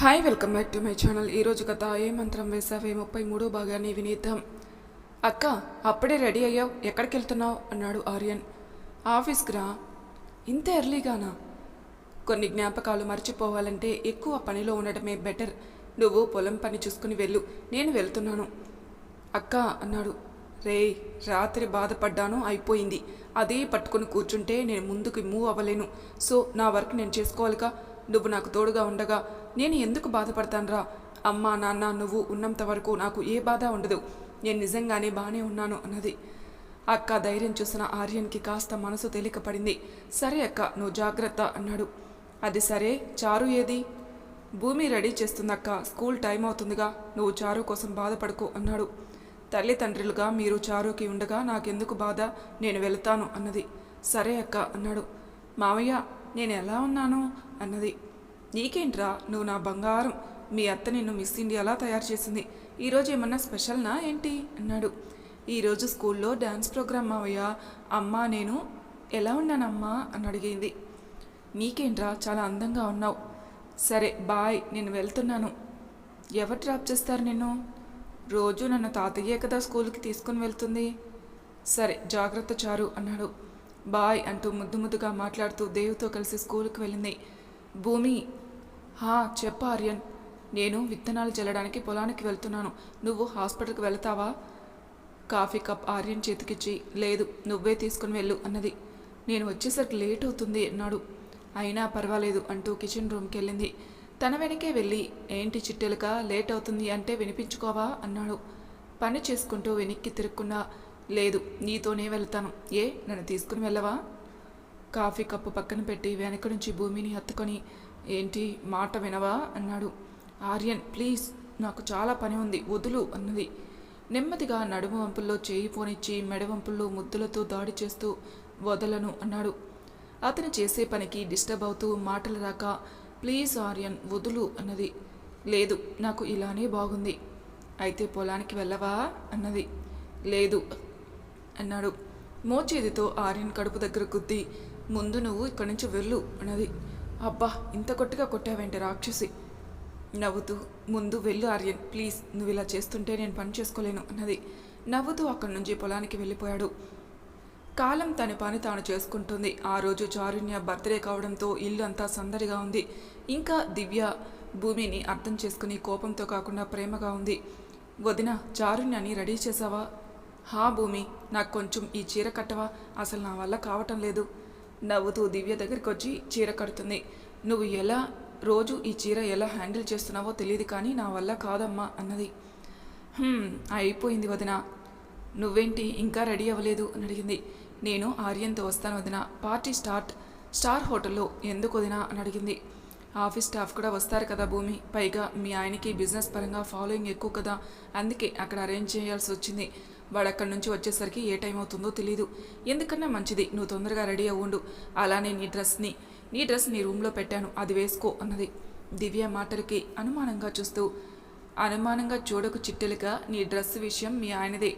Hi welcome back to my channel ఈరోజు కథ ఏ మంత్రం వేసావే ముప్పై మూడో భాగాన్ని వినిద్దాం. అక్క అప్పుడే రెడీ అయ్యావు ఎక్కడికి వెళ్తున్నావు? అన్నాడు ఆర్యన్. ఆఫీస్కి రా. ఇంత ఎర్లీగానా? కొన్ని జ్ఞాపకాలు మర్చిపోవాలంటే ఎక్కువ పనిలో ఉండటమే బెటర్. నువ్వు పొలం పని చూసుకుని వెళ్ళు నేను వెళ్తున్నాను. అక్క అన్నాడు. రేయ్ రాత్రి బాధపడ్డాను అయిపోయింది. అదే పట్టుకుని కూర్చుంటే నేను ముందుకు మూవ్ అవ్వలేను. సో నా వర్క్ నేను చేసుకోవాలిగా? నువ్వు నాకు తోడుగా ఉండగా నేను ఎందుకు బాధపడతానురా? అమ్మా నాన్న నువ్వు ఉన్నంత వరకు నాకు ఏ బాధ ఉండదు. నేను నిజంగానే బాగానే ఉన్నాను అన్నది. అక్క ధైర్యం చూసిన ఆర్యన్కి కాస్త మనసు తేలిక పడింది. సరే అక్క నువ్వు జాగ్రత్త అన్నాడు. అది సరే చారు ఏది? భూమి రెడీ చేస్తుందక్క స్కూల్ టైం అవుతుందిగా నువ్వు చారు కోసం బాధపడుకో అన్నాడు. తల్లిదండ్రులుగా మీరు చారుకి ఉండగా నాకెందుకు బాధ? నేను వెళతాను అన్నది. సరే అక్క అన్నాడు. మావయ్య నేను ఎలా ఉన్నాను అన్నది. నీకేంట్రా నువ్వు నా బంగారం? మీ అత్త నిన్ను మిస్ ఇండియాలా తయారు చేసింది. ఈరోజు ఏమన్నా స్పెషల్నా ఏంటి? అన్నాడు. ఈరోజు స్కూల్లో డ్యాన్స్ ప్రోగ్రామ్ మావయ్య. అమ్మ నేను ఎలా ఉన్నానమ్మా? అని అడిగింది. నీకేంట్రా చాలా అందంగా ఉన్నావు. సరే బాయ్ నేను వెళ్తున్నాను. ఎవరు డ్రాప్ చేస్తారు నిన్ను? రోజు నన్ను తాతయ్యే కదా స్కూల్కి తీసుకుని వెళ్తుంది. సరే జాగ్రత్త చారు అన్నాడు. బాయ్ అంటూ ముద్దు ముద్దుగా మాట్లాడుతూ దేవుతో కలిసి స్కూల్కి వెళ్ళింది. భూమి హా చెప్ప ఆర్యన్. నేను విత్తనాలు చల్లడానికి పొలానికి వెళ్తున్నాను. నువ్వు హాస్పిటల్కి వెళ్తావా? కాఫీ కప్ ఆర్యన్ చేతికిచ్చి లేదు నువ్వే తీసుకుని వెళ్ళు అన్నది. నేను వచ్చేసరికి లేట్ అవుతుంది అన్నాడు. అయినా పర్వాలేదు అంటూ కిచెన్ రూమ్కి వెళ్ళింది. తన వెనకే వెళ్ళి ఏంటి చిట్టెలుక లేట్ అవుతుంది అంటే వినిపించుకోవా? అన్నాడు. పని చేసుకుంటూ వెనక్కి తిరుక్కున్నా లేదు నీతోనే వెళ్తాను. ఏ నన్ను తీసుకుని వెళ్ళవా? కాఫీ కప్పు పక్కన పెట్టి వెనక నుంచి భూమిని హత్తుకొని ఏంటి మాట వినవా? అన్నాడు. ఆర్యన్ ప్లీజ్ నాకు చాలా పని ఉంది వదులు అన్నది. నెమ్మదిగా నడుము వంపుల్లో చేయి పోనిచ్చి మెడ వంపుల్లో ముద్దులతో దాడి చేస్తూ వదలను అన్నాడు. అతను చేసే పనికి డిస్టర్బ్ అవుతూ మాటలు రాక ప్లీజ్ ఆర్యన్ వదులు అన్నది. లేదు నాకు ఇలానే బాగుంది. అయితే పొలానికి వెళ్ళవా? అన్నది. లేదు అన్నాడు. మోచేదితో ఆర్యన్ కడుపు దగ్గర గుద్ది ముందు నువ్వు ఇక్కడి నుంచి వెళ్ళు అన్నది. అబ్బా ఇంత కొట్టిగా కొట్టావేంటి రాక్షసి? నవ్వుతూ ముందు వెళ్ళు ఆర్యన్ ప్లీజ్ నువ్వు ఇలా చేస్తుంటే నేను పని చేసుకోలేను అన్నది. నవ్వుతూ అక్కడి నుంచి పొలానికి వెళ్ళిపోయాడు. కాలం తన పని తాను చేసుకుంటుంది. ఆ రోజు చారుణ్య బర్త్డే కావడంతో ఇల్లు అంతా సందడిగా ఉంది. ఇంకా దివ్య భూమిని అర్థం చేసుకుని కోపంతో కాకుండా ప్రేమగా ఉంది. వదిన చారుణ్యాన్ని రెడీ చేసావా హా భూమి నాకు కొంచెం ఈ చీర కట్టవా? అసలు నా వల్ల కావటం లేదు. నవ్వుతూ దివ్య దగ్గరికి వచ్చి చీర కడుతుంది. నువ్వు ఎలా రోజు ఈ చీర ఎలా హ్యాండిల్ చేస్తున్నావో తెలియదు కానీ నా వల్ల కాదమ్మా అన్నది. అయిపోయింది వదిన. నువ్వేంటి ఇంకా రెడీ అవ్వలేదు అని అడిగింది. నేను ఆర్యన్తో వస్తాను వదిన. Party start. స్టార్ హోటల్లో ఎందుకు వదిన అని అడిగింది. ఆఫీస్ స్టాఫ్ కూడా వస్తారు కదా భూమి. పైగా మీ ఆయనకి బిజినెస్ పరంగా ఫాలోయింగ్ ఎక్కువ కదా. అందుకే అక్కడ అరేంజ్ చేయాల్సి వచ్చింది. వాడు అక్కడి నుంచి వచ్చేసరికి ఏ టైం అవుతుందో తెలియదు ఎందుకన్నా మంచిది నువ్వు తొందరగా రెడీ అవ్వండు. అలానే నీ డ్రెస్ని నీ డ్రెస్ నీ రూమ్లో పెట్టాను అది వేసుకో అన్నది. దివ్య మాటలకి అనుమానంగా చూస్తూ అనుమానంగా చూడకు చిట్టెలుగా నీ డ్రెస్ విషయం మీ ఆయనదే.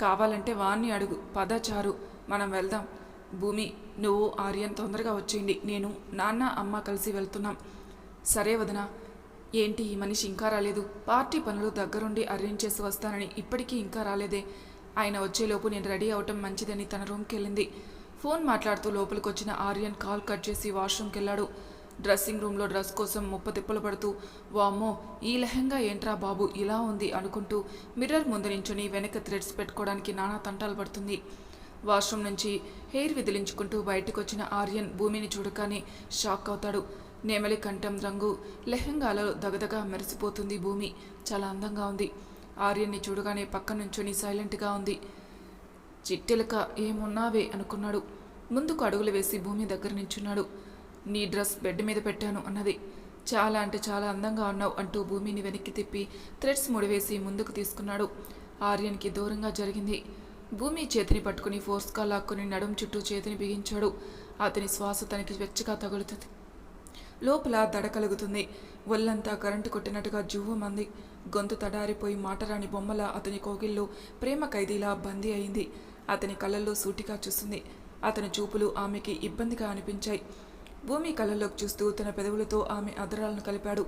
కావాలంటే వాణ్ణి అడుగు. పద చారు మనం వెళ్దాం. భూమి నువ్వు ఆర్యన్ తొందరగా వచ్చేయండి. నేను నాన్న అమ్మ కలిసి వెళ్తున్నాం. సరే వదనా. ఏంటి ఈ మనిషి ఇంకా రాలేదు? పార్టీ పనులు దగ్గరుండి అరేంజ్ చేసి వస్తానని ఇప్పటికీ ఇంకా రాలేదే. ఆయన వచ్చేలోపు నేను రెడీ అవటం మంచిదని తన రూమ్కి వెళ్ళింది ఫోన్ మాట్లాడుతూ లోపలికి వచ్చిన ఆర్యన్ కాల్ కట్ చేసి వాష్రూమ్కి వెళ్ళాడు డ్రెస్సింగ్ రూమ్లో డ్రెస్ కోసం ముప్ప తిప్పలు పడుతూ వామ్మో ఈ లెహంగా ఏంట్రా బాబు ఇలా ఉంది అనుకుంటూ మిర్రర్ ముందు నించుని వెనక థ్రెడ్స్ పెట్టుకోవడానికి నానా తంటాలు పడుతుంది. వాష్రూమ్ నుంచి హెయిర్ విదిలించుకుంటూ బయటకు వచ్చిన ఆర్యన్ భూమిని చూడగానే షాక్ అవుతాడు. నెమలి కంఠం రంగు లెహంగాలో దగదగా మెరిసిపోతుంది భూమి. చాలా అందంగా ఉంది. ఆర్యన్ని చూడగానే పక్క నుంచుని సైలెంట్గా ఉంది. చిట్టెలక ఏమున్నావే? అనుకున్నాడు. ముందుకు అడుగులు వేసి భూమి దగ్గర నించున్నాడు. నీ డ్రెస్ బెడ్ మీద పెట్టాను అన్నది. చాలా అంటే చాలా అందంగా ఉన్నావు అంటూ భూమిని వెనక్కి తిప్పి థ్రెడ్స్ ముడివేసి ముందుకు తీసుకున్నాడు. ఆర్యన్కి దూరంగా జరిగింది. భూమి చేతిని పట్టుకుని ఫోర్స్గా లాక్కుని నడుం చుట్టూ చేతిని బిగించాడు. అతని శ్వాస తనకి వెచ్చగా తగులుతుంది. లోపల దడ కలుగుతుంది. ఒళ్ళంతా కరెంటు కొట్టినట్టుగా జువ్వమంది. గొంతు తడారిపోయి మాటరాని బొమ్మల అతని కోగిల్లో ప్రేమ ఖైదీలా బందీ అయింది. అతని కళ్ళల్లో సూటిగా చూస్తుంది. అతని చూపులు ఆమెకి ఇబ్బందిగా అనిపించాయి. భూమి కళ్ళల్లోకి చూస్తూ తన పెదవులతో ఆమె అదరాలను కలిపాడు.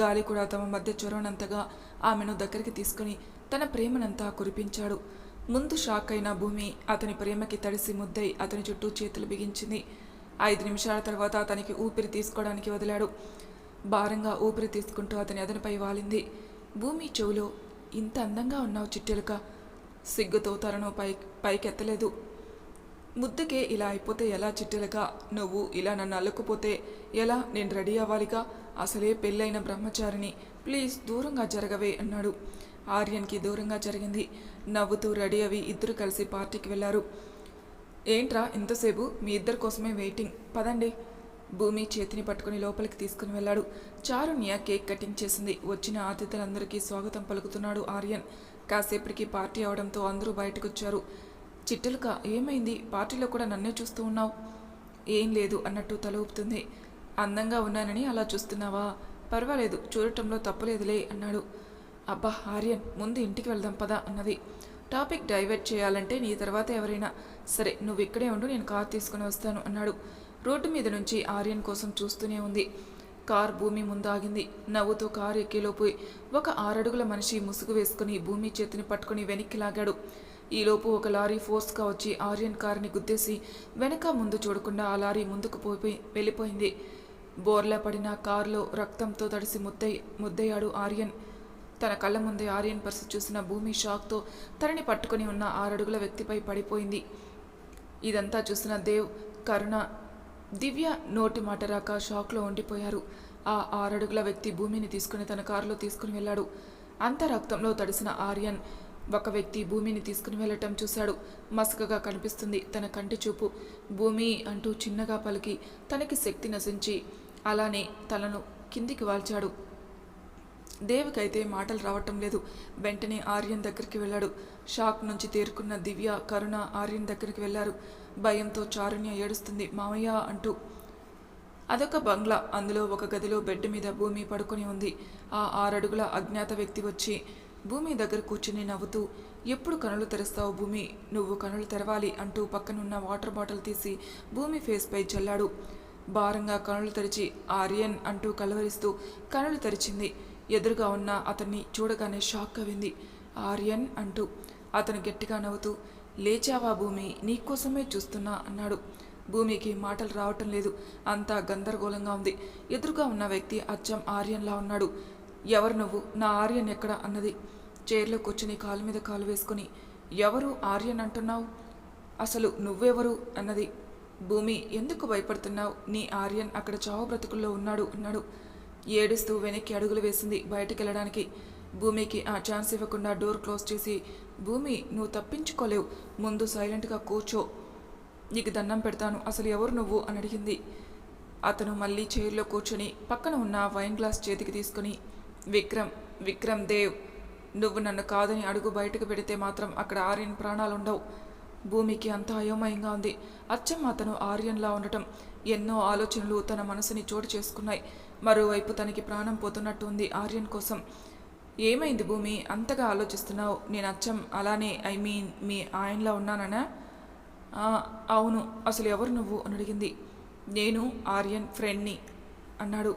గాలి కూడా తమ మధ్య చొరవనంతగా ఆమెను దగ్గరికి తీసుకుని తన ప్రేమనంతా కురిపించాడు. ముందు షాక్ అయిన భూమి అతని ప్రేమకి తడిసి ముద్దై అతని చుట్టూ చేతులు బిగించింది. ఐదు నిమిషాల తర్వాత అతనికి ఊపిరి తీసుకోవడానికి వదిలాడు. భారంగా ఊపిరి తీసుకుంటూ అతని అదనపై వాలింది. భూమి చెవులో ఇంత అందంగా ఉన్నావు చిట్టెలుక సిగ్గుతో తలను పై పైకెత్తలేదు. ముద్దుకే ఇలా అయిపోతే ఎలా చిట్టెలుగా నువ్వు ఇలా నన్ను అల్లుకుపోతే ఎలా? నేను రెడీ అవ్వాలిగా? అసలే పెళ్ళైన బ్రహ్మచారిని ప్లీజ్ దూరంగా జరగవే అన్నాడు. ఆర్యన్కి దూరంగా జరిగింది. నవ్వుతూ రెడీ అవి ఇద్దరు కలిసి పార్టీకి వెళ్ళారు ఏంట్రా ఇంతసేపు? మీ ఇద్దరి కోసమే వెయిటింగ్. పదండి. భూమి చేతిని పట్టుకుని లోపలికి తీసుకుని వెళ్ళాడు. చారుణ్య కేక్ కటింగ్ చేసింది. వచ్చిన అతిథులందరికీ స్వాగతం పలుకుతున్నాడు ఆర్యన్. కాసేపటికి పార్టీ అవడంతో అందరూ బయటకు వచ్చారు చిట్టెలుక ఏమైంది? పార్టీలో కూడా నన్నే చూస్తూ ఉన్నావు? ఏం లేదు అన్నట్టు తల ఊపుతుంది. అందంగా ఉన్నానని అలా చూస్తున్నావా? పర్వాలేదు చూడటంలో తప్పులేదులే అన్నాడు. అబ్బా ఆర్యన్ ముందు ఇంటికి వెళ్దాం పదా అన్నది. టాపిక్ డైవర్ట్ చేయాలంటే నీ తర్వాత ఎవరైనా సరే నువ్వు ఇక్కడే ఉండు నేను కార్ తీసుకుని వస్తాను అన్నాడు. రోడ్డు మీద నుంచి ఆర్యన్ కోసం చూస్తూనే ఉంది. కార్ భూమి ముందాగింది. ఆగింది నవ్వుతూ కారు ఎక్కేలోపు ఒక ఆరడుగుల మనిషి ముసుగు వేసుకుని భూమి చేతిని పట్టుకుని వెనక్కి లాగాడు. ఈలోపు ఒక లారీ ఫోర్స్గా వచ్చి ఆర్యన్ కారుని గుద్దేసి వెనక ముందు చూడకుండా ఆ లారీ ముందుకు పోయి వెళ్ళిపోయింది. బోర్లా పడిన కారులో రక్తంతో తడిసి ముద్దై ముద్దయ్యాడు ఆర్యన్. తన కళ్ళ ముందే ఆర్యన్ పర్సు చూసిన భూమి షాక్తో తనని పట్టుకుని ఉన్న ఆరడుగుల వ్యక్తిపై పడిపోయింది. ఇదంతా చూసిన దేవ్ కరుణ దివ్య నోటి మాట రాక షాక్లో ఉండిపోయారు. ఆ ఆరడుగుల వ్యక్తి భూమిని తీసుకుని తన కారులో తీసుకుని వెళ్ళాడు. అంత రక్తంలో తడిసిన ఆర్యన్ ఒక వ్యక్తి భూమిని తీసుకుని వెళ్ళటం చూశాడు. మసకగా కనిపిస్తుంది తన కంటి చూపు. భూమి అంటూ చిన్నగా పలికి తనకి శక్తి నశించి అలానే తలను కిందికి వాల్చాడు. దేవికైతే మాటలు రావటం లేదు. వెంటనే ఆర్యన్ దగ్గరికి వెళ్ళాడు. షాక్ నుంచి తేరుకున్న దివ్య కరుణ ఆర్యన్ దగ్గరికి వెళ్ళారు. భయంతో చారుణ్య ఏడుస్తుంది మామయ్య అంటూ. అదొక బంగ్లా. అందులో ఒక గదిలో బెడ్ మీద భూమి పడుకొని ఉంది. ఆ ఆరడుగుల అజ్ఞాత వ్యక్తి వచ్చి భూమి దగ్గర కూర్చుని నవ్వుతూ ఎప్పుడు కనులు తెరుస్తావు భూమి? నువ్వు కనులు తెరవాలి అంటూ పక్కనున్న వాటర్ బాటిల్ తీసి భూమి ఫేస్పై చల్లాడు. భారంగా కనులు తెరిచి ఆర్యన్ అంటూ కలవరిస్తూ కనులు తెరిచింది. ఎదురుగా ఉన్న అతన్ని చూడగానే షాక్ అవింది ఆర్యన్ అంటూ అతను గట్టిగా నవ్వుతూ లేచావా భూమి? నీకోసమే చూస్తున్నా అన్నాడు. భూమికి మాటలు రావటం లేదు. అంతా గందరగోళంగా ఉంది. ఎదురుగా ఉన్న వ్యక్తి అచ్చం ఆర్యన్లా ఉన్నాడు. ఎవరు నువ్వు? నా ఆర్యన్ ఎక్కడ? అన్నది. చైర్లో కూర్చుని కాలు మీద కాలు వేసుకుని ఎవరు ఆర్యన్ అంటున్నావు? అసలు నువ్వెవరు? అన్నది. భూమి ఎందుకు భయపడుతున్నావు? నీ ఆర్యన్ అక్కడ చావు బ్రతుకుల్లో ఉన్నాడు అన్నాడు. ఏడుస్తూ వెనక్కి అడుగులు వేసింది బయటికి వెళ్ళడానికి భూమికి ఆ ఛాన్స్ ఇవ్వకుండా డోర్ క్లోజ్ చేసి భూమి నువ్వు తప్పించుకోలేవు. ముందు సైలెంట్గా కూర్చో. నీకు దండం పెడతాను. అసలు ఎవరు నువ్వు? అని అడిగింది. అతను మళ్ళీ చైర్లో కూర్చొని పక్కన ఉన్న వైన్ గ్లాస్ చేతికి తీసుకుని విక్రమ్ విక్రమ్ దేవ్ నువ్వు నన్ను కాదని అడుగు బయటకు పెడితే మాత్రం అక్కడ ఆర్యన్ ప్రాణాలు ఉండవు భూమికి అంత అయోమయంగా ఉంది. అచ్చం అతను ఆర్యన్లా ఉండటం. ఎన్నో ఆలోచనలు తన మనసుని చోటు చేసుకున్నాయి. మరోవైపు తనకి ప్రాణం పోతున్నట్టు ఉంది ఆర్యన్ కోసం. ఏమైంది భూమి? అంతగా ఆలోచిస్తున్నావు. నేను అచ్చం. అలానే ఐ మీన్ మీ ఆయనలా ఉన్నానా అవును. అసలు ఎవరు నువ్వు? అని అడిగింది. నేను ఆర్యన్ ఫ్రెండ్ని అన్నాడు.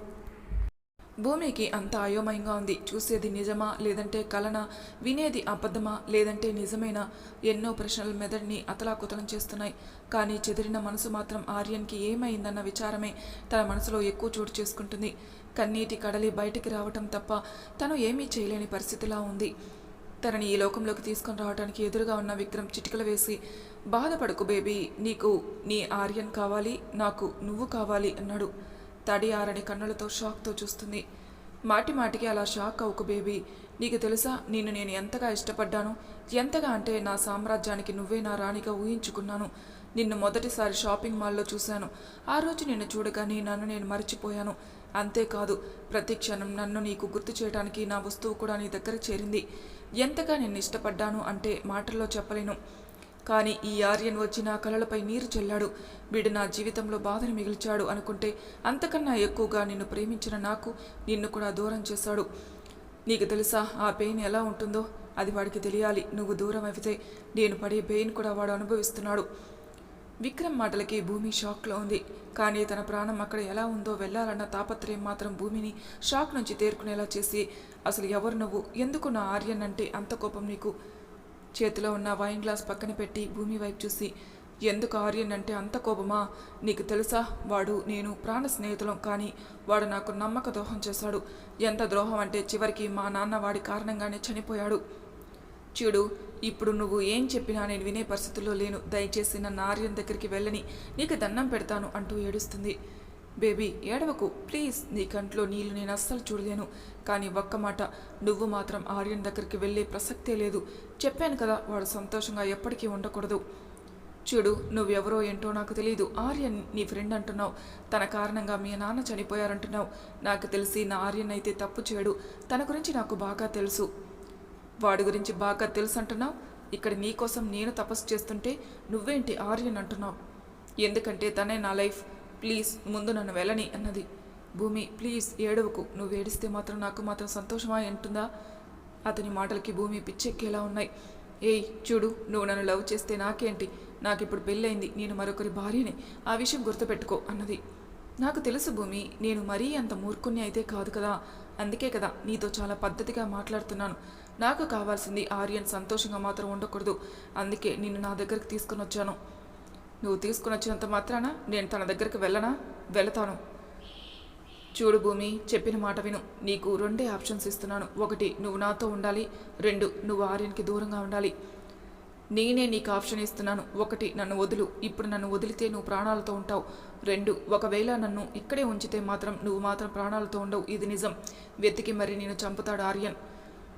భూమికి అంత అయోమయంగా ఉంది. చూసేది నిజమా లేదంటే కలనా? వినేది అబద్ధమా లేదంటే నిజమేనా? ఎన్నో ప్రశ్నలు మెదడిని అతలాకుతలం చేస్తున్నాయి. కానీ చెదిరిన మనసు మాత్రం ఆర్యన్కి ఏమైందన్న విచారమే తన మనసులో ఎక్కువ చోటు చేసుకుంటుంది. కన్నీటి కడలి బయటికి రావటం తప్ప తను ఏమీ చేయలేని పరిస్థితిలా ఉంది. తనని ఈ లోకంలోకి తీసుకొని రావడానికి ఎదురుగా ఉన్న విక్రమ్ చిటికలు వేసి బాధపడకు బేబీ నీకు నీ ఆర్యన్ కావాలి నాకు నువ్వు కావాలి అన్నాడు. తడి ఆరని కన్నులతో షాక్తో చూస్తుంది. మాటి మాటికి అలా షాక్ అవుకు బేబీ నీకు తెలుసా నిన్ను నేను ఎంతగా ఇష్టపడ్డాను? ఎంతగా అంటే నా సామ్రాజ్యానికి నువ్వే నా రాణిగా ఊహించుకున్నాను. నిన్ను మొదటిసారి షాపింగ్ మాల్లో చూశాను. ఆ రోజు నిన్ను చూడగానే నన్ను నేను మర్చిపోయాను. అంతేకాదు ప్రతి క్షణం నన్ను నీకు గుర్తు చేయడానికి నా వస్తువు కూడా నీ దగ్గర చేరింది. ఎంతగా నిన్ను ఇష్టపడ్డాను అంటే మాటల్లో చెప్పలేను. కానీ ఈ ఆర్యన్ వచ్చి నా కలలపై నీరు చల్లాడు. వీడు నా జీవితంలో బాధను మిగిల్చాడు అనుకుంటే అంతకన్నా ఎక్కువగా నిన్ను ప్రేమించిన నాకు నిన్ను కూడా దూరం చేశాడు. నీకు తెలుసా ఆ పెయిన్ ఎలా ఉంటుందో? అది వాడికి తెలియాలి. నువ్వు దూరం అయితే నేను పడే పెయిన్ కూడా వాడు అనుభవిస్తున్నాడు. విక్రమ్ మాటలకి భూమి షాక్లో ఉంది. కానీ తన ప్రాణం అక్కడ ఎలా ఉందో వెళ్ళాలన్న తాపత్రయం మాత్రం భూమిని షాక్ నుంచి తేరుకునేలా చేసి అసలు ఎవరు నువ్వు? ఎందుకు నా ఆర్యన్ అంటే అంత కోపం నీకు? చేతిలో ఉన్న వైన్ గ్లాస్ పక్కన పెట్టి భూమి వైపు చూసి ఎందుకు ఆర్యన్ అంటే అంత కోపమా? నీకు తెలుసా? వాడు నేను ప్రాణ స్నేహితులం కానీ వాడు నాకు నమ్మక ద్రోహం చేశాడు. ఎంత ద్రోహం అంటే చివరికి మా నాన్న వాడి కారణంగానే చనిపోయాడు. చూడు ఇప్పుడు నువ్వు ఏం చెప్పినా నేను వినే పరిస్థితుల్లో లేను. దయచేసి నన్ను ఆర్యన్ దగ్గరికి వెళ్ళని నీకు దండం పెడతాను అంటూ ఏడుస్తుంది. బేబీ ఏడవకు. ప్లీజ్ నీ కంట్లో నీళ్ళు నేను అస్సలు చూడలేను. కానీ ఒక్క మాట నువ్వు మాత్రం ఆర్యన్ దగ్గరికి వెళ్ళే ప్రసక్తే లేదు. చెప్పాను కదా వాడు సంతోషంగా ఎప్పటికీ ఉండకూడదు. చూడు నువ్వెవరో ఏంటో నాకు తెలియదు ఆర్యన్ నీ ఫ్రెండ్ అంటున్నావు. తన కారణంగా మీ నాన్న చనిపోయారంటున్నావు. నాకు తెలిసి నా ఆర్యన్ అయితే తప్పు చేయడు. తన గురించి నాకు బాగా తెలుసు. వాడి గురించి బాగా తెలుసు అంటున్నావు ఇక్కడ నీకోసం నేను తపస్సు చేస్తుంటే నువ్వేంటి ఆర్యన్ అంటున్నావు? ఎందుకంటే తనే నా లైఫ్. ప్లీజ్ ముందు నన్ను వెళ్ళని అన్నది. భూమి ప్లీజ్ ఏడవకు. నువ్వు ఏడిస్తే మాత్రం నాకు మాత్రం సంతోషమా ఉంటుందా అతని మాటలకి భూమి పిచ్చెక్కేలా ఉన్నాయి. ఏయ్ చూడు నువ్వు నన్ను లవ్ చేస్తే నాకేంటి? నాకు ఇప్పుడు పెళ్ళైంది నేను మరొకరి భార్యని. ఆ విషయం గుర్తుపెట్టుకో అన్నది. నాకు తెలుసు భూమి నేను మరీ అంత మూర్ఖుణ్ణి అయితే కాదు కదా. అందుకే కదా నీతో చాలా పద్ధతిగా మాట్లాడుతున్నాను. నాకు కావాల్సింది ఆర్యన్ సంతోషంగా మాత్రం ఉండకూడదు. అందుకే నిన్ను నా దగ్గరికి తీసుకుని వచ్చాను నువ్వు తీసుకుని వచ్చినంత మాత్రాన నేను తన దగ్గరికి వెళ్ళనా? వెళతాను. చూడు భూమి చెప్పిన మాట విను. నీకు రెండే ఆప్షన్స్ ఇస్తున్నాను. ఒకటి నువ్వు నాతో ఉండాలి. రెండు నువ్వు ఆర్యన్కి దూరంగా ఉండాలి. నేనే నీకు ఆప్షన్ ఇస్తున్నాను. ఒకటి నన్ను వదులు. ఇప్పుడు నన్ను వదిలితే నువ్వు ప్రాణాలతో ఉంటావు. రెండు ఒకవేళ నన్ను ఇక్కడే ఉంచితే మాత్రం నువ్వు మాత్రం ప్రాణాలతో ఉండవు. ఇది నిజం. వెతికి మరి నేను చంపుతాడు ఆర్యన్.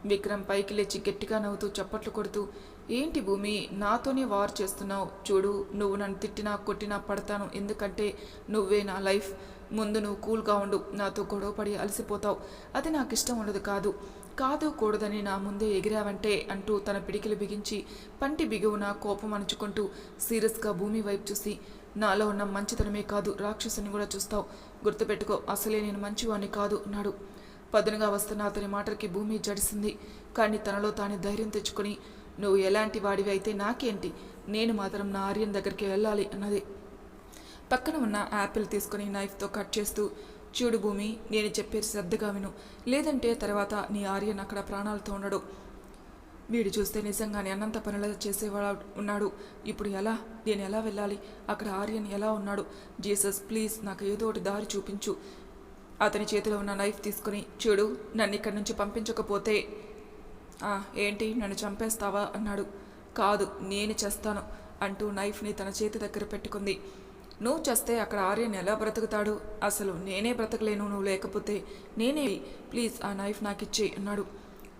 విక్రమ్ పైకి లేచి గట్టిగా నవ్వుతూ చప్పట్లు కొడుతూ ఏంటి భూమి నాతోనే వార్ చేస్తున్నావు. చూడు నువ్వు నన్ను తిట్టినా కొట్టినా పడతాను. ఎందుకంటే నువ్వే నా లైఫ్. ముందు నువ్వు కూల్గా ఉండు. నాతో గొడవపడి అలసిపోతావు. అది నాకు ఇష్టం ఉండదు కాదు. కాదు కూడదని నా ముందే ఎగిరావంటే అంటూ తన పిడికిలు బిగించి పంటి బిగువున కోపం అణుచుకుంటూ సీరియస్గా భూమి వైపు చూసి నాలో ఉన్న మంచితనమే కాదు. రాక్షసుని కూడా చూస్తావు. గుర్తుపెట్టుకో అసలే నేను మంచివాణ్ణి కాదు అన్నాడు. పదునుగా వస్తున్న అతని మాటలకి భూమి జడిసింది. కానీ తనలో తానే ధైర్యం తెచ్చుకొని నువ్వు ఎలాంటి వాడివి అయితే నాకేంటి? నేను మాత్రం నా ఆర్యన్ దగ్గరికి వెళ్ళాలి అన్నది. పక్కన ఉన్న యాపిల్ తీసుకొని నైఫ్తో కట్ చేస్తూ చూడు భూమి నేను చెప్పేది శ్రద్ధగా విను. లేదంటే తర్వాత నీ ఆర్యన్ అక్కడ ప్రాణాలతో ఉండడు. వీడు చూస్తే నిజంగానే అన్నంత పనులు చేసేవాడు ఉన్నాడు. ఇప్పుడు ఎలా? నేను ఎలా వెళ్ళాలి? అక్కడ ఆర్యన్ ఎలా ఉన్నాడు? జీసస్ ప్లీజ్ నాకు ఏదో ఒకటి దారి చూపించు. అతని చేతిలో ఉన్న నైఫ్ తీసుకుని చూడు నన్ను ఇక్కడి నుంచి పంపించకపోతే ఏంటి నన్ను చంపేస్తావా? అన్నాడు. కాదు నేను చేస్తాను అంటూ నైఫ్ని తన చేతి దగ్గర పెట్టుకుంది. నువ్వు చేస్తే అక్కడ ఆర్యన్ ఎలా బ్రతుకుతాడు? అసలు నేనే బ్రతకలేను నువ్వు లేకపోతే నేనే ప్లీజ్ ఆ నైఫ్ నాకు ఇచ్చేయి అన్నాడు.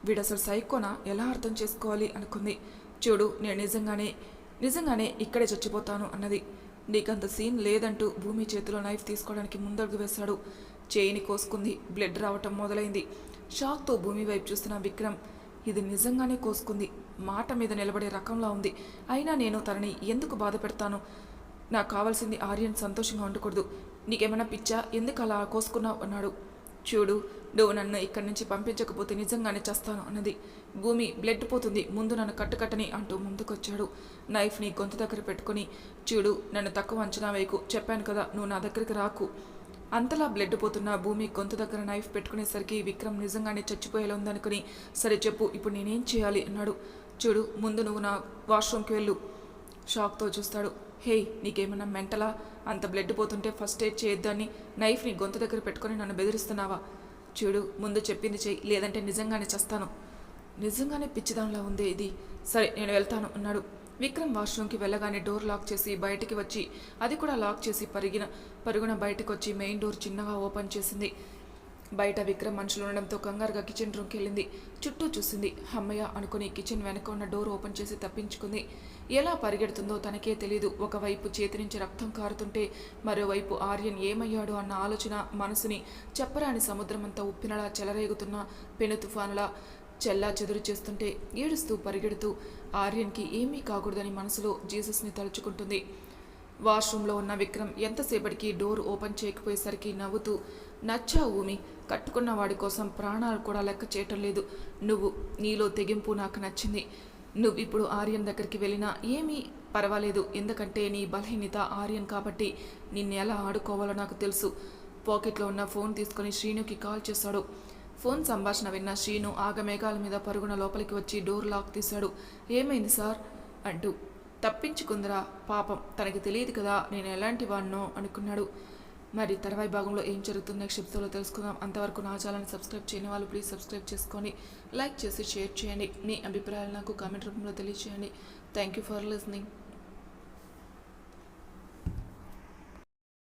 వీడు అసలు సైకోనా? ఎలా అర్థం చేసుకోవాలి? అనుకుంది. చూడు నేను నిజంగానే నిజంగానే ఇక్కడే చచ్చిపోతాను అన్నది. నీకంత సీన్ లేదంటూ భూమి చేతిలో నైఫ్ తీసుకోవడానికి ముందడుగు వేశాడు. చేయిని కోసుకుంది. బ్లడ్ రావటం మొదలైంది. షాక్తో భూమి వైపు చూస్తున్న విక్రమ్ ఇది నిజంగానే కోసుకుంది. మాట మీద నిలబడే రకంలా ఉంది. అయినా నేను తనని ఎందుకు బాధ పెడతాను? నాకు కావాల్సింది ఆర్యన్ సంతోషంగా ఉండకూడదు. నీకేమైనా పిచ్చా? ఎందుకు అలా కోసుకున్నావు? అన్నాడు. చూడు నువ్వు నన్ను ఇక్కడి నుంచి పంపించకపోతే నిజంగానే చేస్తాను అన్నది. భూమి బ్లడ్ పోతుంది. ముందు నన్ను కట్టుకట్టని అంటూ ముందుకొచ్చాడు. నైఫ్ని గొంతు దగ్గర పెట్టుకొని చూడు నన్ను తక్కువ అంచనా వేయకు. చెప్పాను కదా నువ్వు నా దగ్గరికి రాకు. అంతలా బ్లడ్ పోతున్న భూమి గొంతు దగ్గర నైఫ్ పెట్టుకునేసరికి విక్రమ్ నిజంగానే చచ్చిపోయేలా ఉందనుకుని సరే చెప్పు ఇప్పుడు నేనేం చేయాలి? అన్నాడు. చూడు ముందు నువ్వు నా వాష్రూమ్కి వెళ్ళు. షాక్తో చూస్తాడు. హే నీకేమన్నా మెంటలా? అంత బ్లడ్ పోతుంటే ఫస్ట్ ఎయిడ్ చేయొద్దని నైఫ్ని గొంతు దగ్గర పెట్టుకొని నన్ను బెదిరిస్తున్నావా? చూడు ముందు చెప్పింది చెయ్యి లేదంటే నిజంగానే చస్తాను. నిజంగానే పిచ్చిదానిలా ఉంది ఇది? సరే నేను వెళ్తాను అన్నాడు. విక్రమ్ వాష్రూమ్కి వెళ్ళగానే డోర్ లాక్ చేసి బయటికి వచ్చి అది కూడా లాక్ చేసి పరిగిన పరుగున బయటకు వచ్చి మెయిన్ డోర్ చిన్నగా ఓపెన్ చేసింది. బయట విక్రమ్ మనుషులు ఉండడంతో కంగారుగా కిచెన్ రూమ్కి వెళ్ళింది. చుట్టూ చూసింది అమ్మయ్య అనుకుని కిచెన్ వెనక ఉన్న డోర్ ఓపెన్ చేసి తప్పించుకుంది. ఎలా పరిగెడుతుందో తనకే తెలియదు ఒకవైపు చేతి నుంచి రక్తం కారుతుంటే మరోవైపు ఆర్యన్ ఏమయ్యాడు అన్న ఆలోచన మనసుని చెప్పరాని సముద్రమంతా ఉప్పినలా చెలరేగుతున్న పెను తుఫానులా చెల్లా చెదురు చేస్తుంటే ఏడుస్తూ పరిగెడుతూ ఆర్యన్కి ఏమీ కాకూడదని మనసులో జీసస్ని తలుచుకుంటుంది. వాష్రూమ్లో ఉన్న విక్రమ్ ఎంతసేపటికి డోర్ ఓపెన్ చేయకపోయేసరికి నవ్వుతూ నచ్చా ఊమి కట్టుకున్న వాడి కోసం ప్రాణాలు కూడా లెక్క చేయటం లేదు. నువ్వు నీలో తెగింపు నాకు నచ్చింది. నువ్వు ఇప్పుడు ఆర్యన్ దగ్గరికి వెళ్ళినా ఏమీ పర్వాలేదు. ఎందుకంటే నీ బలహీనత ఆర్యన్ కాబట్టి నిన్ను ఎలా ఆడుకోవాలో నాకు తెలుసు. పాకెట్లో ఉన్న ఫోన్ తీసుకొని శ్రీనుకి కాల్ చేశాడు ఫోన్ సంభాషణ విన్న శ్రీను ఆగమేఘాల మీద పరుగున లోపలికి వచ్చి డోర్ లాక్ తీశాడు. ఏమైంది సార్? అంటూ తప్పించుకుందిరా పాపం తనకి తెలియదు కదా నేను ఎలాంటి వాడినో అనుకున్నాడు. మరి తర్వాయి భాగంలో ఏం జరుగుతుందో నెక్స్ట్ తెలుసుకుందాం. అంతవరకు నా ఛానల్ని సబ్స్క్రైబ్ చేయని వాళ్ళు ప్లీజ్ సబ్స్క్రైబ్ చేసుకొని లైక్ చేసి షేర్ చేయండి. మీ అభిప్రాయాలు నాకు కామెంట్ రూపంలో తెలియజేయండి థ్యాంక్ యూ ఫర్ లిసనింగ్.